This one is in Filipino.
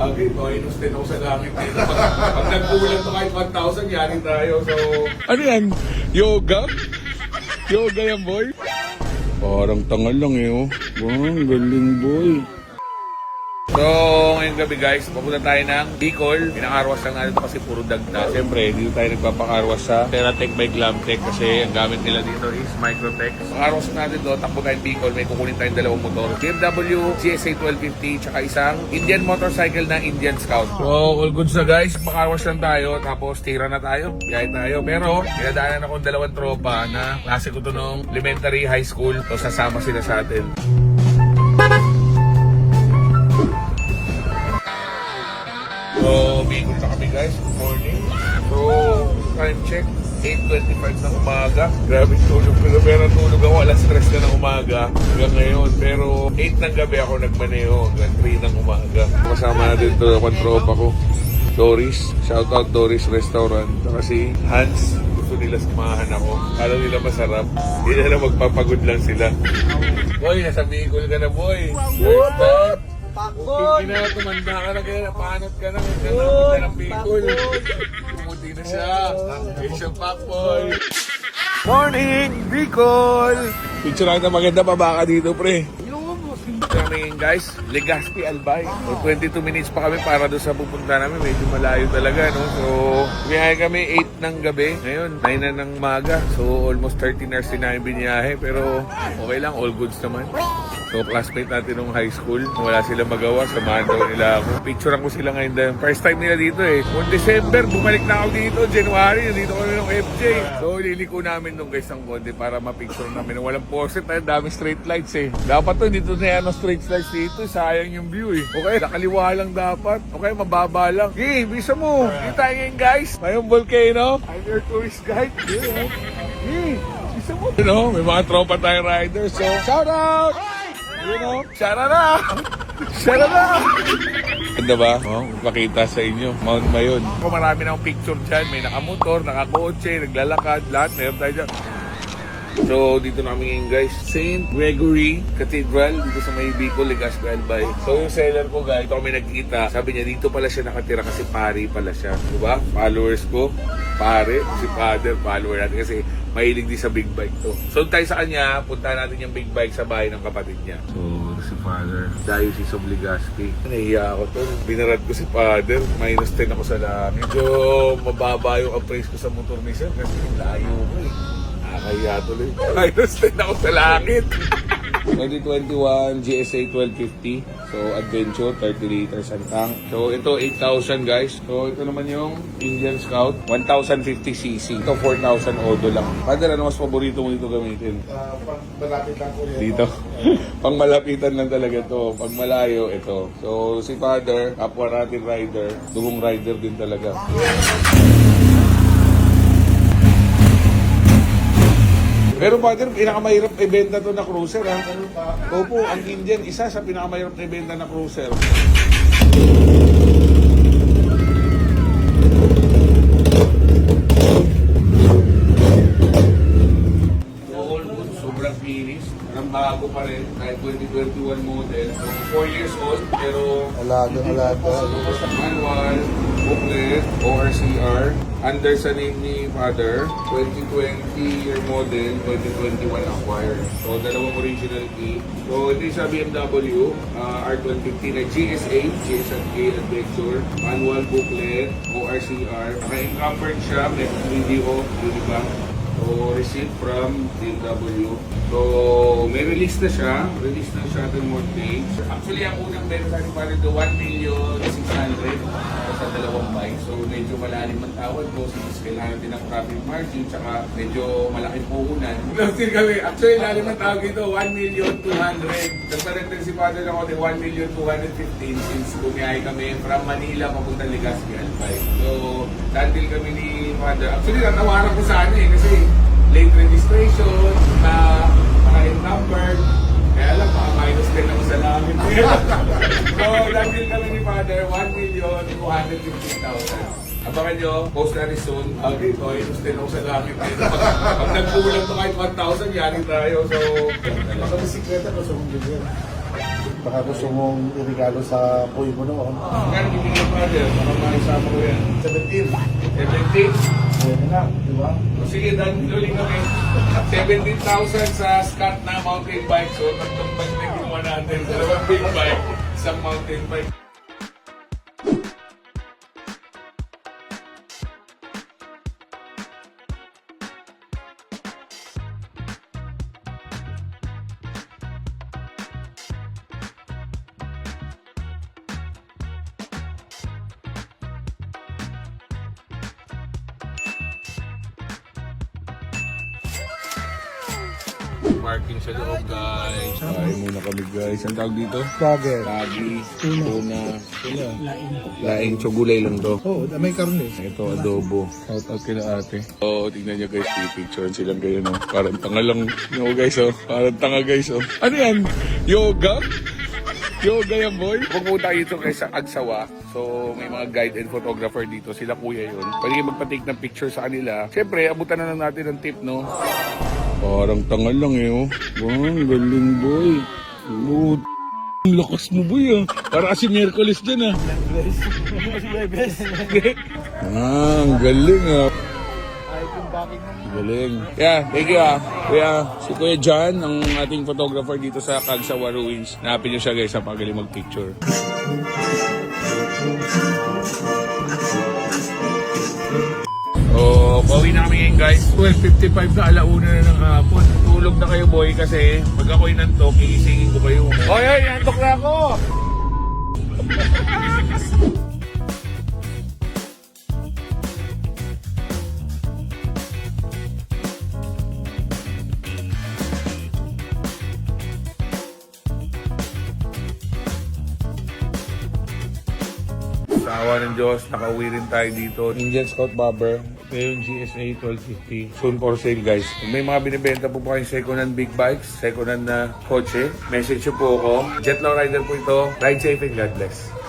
Okay, minus 10 ako sa langit dito. Pag, pag nagkulang to kahit 1,000, yari tayo. So, ano yan? Yoga? Yoga yan, boy? Parang tangal lang eh, oh. Wow, galing, boy. So, ngayong gabi guys, papunta tayo ng Bicol. Pinakarwas lang natin kasi puro dagta. Siyempre, dito tayo nagpapakarwas sa Teratech by Glamtech kasi ang gamit nila dito is Microtech. Pakarwas natin doon, takbo tayong Bicol. May kukunin tayong dalawang motor. BMW GSA 1250 tsaka isang Indian motorcycle na Indian Scout. So, all goods na guys. Pakarwas lang tayo. Tapos, tira na tayo. Biyahe tayo. Pero, pinadaanan akong dalawang tropa na klase ko to nung elementary, high school. So, sasama sila sa atin. Time check. 8.25 ng umaga. Grabe tulog ko. Pero tulog ako. Alas stress na ng umaga hanggang ngayon. Pero 8 ng gabi ako nagmaneho hanggang 3 ng umaga. Kasama natin ito ang tropa ko. Doris. Shout out Doris Restaurant. Saka si Hans. Gusto nila samahan ako. Kala nila masarap. Hindi na magpapagod lang sila. Boy, nasa Bicol ka na boy. Wow! Pakbon! Hindi na tumanda ka na kaya napanot ka na. Kaya ng Bicol. Pumuti na siya. Asian Pakboy. Morning, Bicol! Picture natin maganda pa baka dito, pre. Kami guys, Legazpi Albay. So 22 minutes pa kami para doon sa pupunta namin. Medyo malayo talaga, no? So, biyahe kami 8 ng gabi. Ngayon, 9 na ng maga. So, almost 13 hours din namin biniyahe. Pero, okay lang, all goods naman. So, classmate natin nung high school. Wala sila magawa. Samahan daw nila ako. Picture ko sila ngayon. dahil First time nila dito eh. Noong December, bumalik na ako dito. January, dito kami ng FJ. So, liliko namin nung guys ng konti para mapicture namin. Walang porset na dami straight lights eh. Dapat to, dito na yan ang straight lights dito. Sayang yung view eh. Okay, nakaliwa lang dapat. Okay, mababa lang. Okay, bisa mo. Dito tayo ngayon guys. Mayong volcano. I'm your tourist guide. Yeah. Hey, mo. You know, may mga tropa tayong riders. So, shout out! Shout out! Shout out! Ganda ba? Oh, makita sa inyo. Mount Mayon. Kung marami na akong picture dyan, may nakamotor, nakakotse, naglalakad, lahat meron tayo dyan. So, dito namin ngayon guys, St. Gregory Cathedral, dito sa may Bicol, Legazpi Albay. So, yung seller ko guys, ito kami nagkita. Sabi niya, dito pala siya nakatira kasi pari pala siya. Diba? Followers ko, pare, si father, follower natin kasi mahilig din sa big bike to. So, tayo sa kanya, punta natin yung big bike sa bahay ng kapatid niya. So, si father, Diocese of Legazpi. Nahiya ako to. Binarad ko si father. Minus 10 ako sa langit. Medyo mababa yung appraise ko sa motor ni sir kasi layo ko eh. Nakakaya tuloy. Minus 10 ako sa langit. 2021 GSA 1250. So, Adventure, 30 liters ang tank. So, ito 8,000 guys. So, ito naman yung Indian Scout, 1,050cc. Ito 4,000 odo lang. Father, ano mas paborito mo dito gamitin? Uh, malapit lang ko. Dito. Pang malapitan lang talaga to. Pag malayo, ito. So, si Father, kapwa natin rider, dugong rider din talaga. Pero Father, pinakamahirap ibenta to na cruiser ha. Opo, ang Indian, isa sa pinakamahirap na ibenta na cruiser. All good, sobrang kinis. Ang bago pa rin, kahit 2021 model. So, 4 years old, pero Alaga, alaga. manual, booklet, ORCR, under sa name ni Father, 2020 year model, 2021 acquired. So, dalawang original key. So, ito yung sa BMW, uh, R1250 na GSA, GSA Adventure, manual booklet, ORCR. Naka-encumbered siya, may video, Unibank. So, receipt from BMW. So, may release na siya. Release na siya ng mortgage. Actually, ang unang natin pala ito, 1 million 600 sa dalawang bike. So, medyo malalim ang tawad ko since kailangan din ng profit margin tsaka medyo malaking puhunan. Still kami, actually, lalim ang tawag ito, 1 million 200. Nagpa-return si Father ng konti, 1 million 215 since bumiyahe kami from Manila papunta Legazpi Albay. So, dandil kami ni Father. Actually, natawaran ko sana eh kasi late registration, na naka-encumbered. Kaya lang, baka minus 10 ako sa langit. so, dandil kami ni Father, 1 million 215,000. Abangan nyo, post na rin soon. Okay, so, minus 10 ako sa langit. Pag, pag nagkulang to kahit 1,000, yari tayo. So, Sa bisikleta ko sa mga bigyan. Baka gusto mong irigalo sa puwi mo noon. Bibigyan pa rin? Baka maisama ko yan. 17. 17? Pwede na, di ba? O sige, dahil ulit kami. 17,000 sa Scott na mountain bike. So, tatlong bike na ginawa natin. Dalawang big bike, isang mountain bike. Parking sa loob, guys. Kain muna kami, guys. Ang tawag dito? Bagger. Lagi, tuna, laing tsugulay lang to. Oo, oh, may karne. Ito, adobo. Shout out kila ate. Oo, oh, tingnan niyo guys, picture silang kayo, no? Parang tanga lang. No, guys, oh. Parang tanga, guys, oh. Ano yan? Yoga? Yoga yan, boy? Pupunta tayo dito guys sa Agsawa. So, may mga guide and photographer dito. Sila kuya yun. Pwede kayo magpa-take ng picture sa kanila. Siyempre, abutan na lang natin ng tip, no? Parang tanga lang, eh, oh. Wow, ang galing, boy. Oh, ang lakas mo, boy, ah. Para kasi Miyerkules dyan, ah. ah, ang galing, ah. Galing. Yeah, thank you ah. Kuya, si Kuya John, ang ating photographer dito sa Kagsawa Ruins. Napin niyo siya guys sa pagaling mag-picture. Oh, pauwi na kami ngayon guys. 12.55 na alauna na ng hapon. Tulog na kayo boy kasi pag ako'y nantok, iisingin ko kayo. Hoy, hoy, nantok na ako! Awa ng Diyos, nakauwi rin tayo dito. Indian Scout Bobber. Yung GSA 1250. Soon for sale, guys. May mga binibenta po po kayong second-hand big bikes, second-hand na kotse, message nyo po ako. Jetlaw Rider po ito. Ride safe and God bless.